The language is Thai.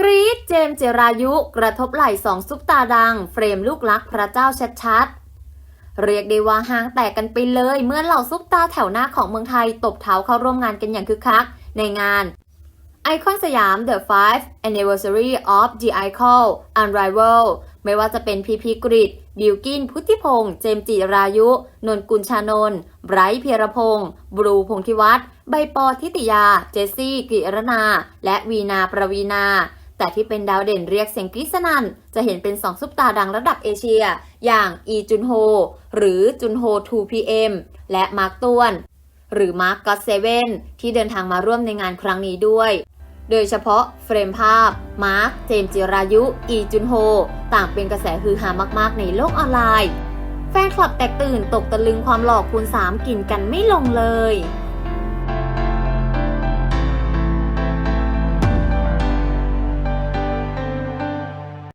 กรีดเจมส์เจรายุกระทบไหล่สองซุปตาดัง เฟรมลูกรักพระเจ้าชัดๆ เรียกได้ว่าห้างแตกกันไปเลย เมื่อเหล่าซุปตาแถวหน้าของเมืองไทยตบเท้าเข้าร่วมงานกันอย่างคึกคัก ในงานไอคอนสยาม The 5 Anniversary of the Icon Unrival ไม่ว่าจะเป็นพีพีกริดบิวกิน พุทธิพงษ์เจมส์จิรายุ นนกุลชานนท์ไบรท์เพียรพงษ์บรูพงษ์ธิวัฒน์ใบปอทิติยา เจสซี่ กิรนา และวีนาประวีนา แต่ที่เป็นดาวเด่นเรียกเสียงกรี๊ดสนั่นจะเห็นเป็นสองซุปตาดังระดับเอเชีย อย่างอีจุนโฮ หรือจุนโฮ 2PM และมาร์กต้วน หรือมาร์กก็เซเว่นที่เดินทางมาร่วมในงานครั้งนี้ด้วย โดยเฉพาะเฟรมภาพ มาร์คเจมส์จิรายุ อีจุนโฮ ต่างเป็นกระแสฮือฮามาก ๆ ในโลกออนไลน์ แฟนคลับแตกตื่นตกตะลึงความหล่อคูณ3กินกันไม่ลงเลย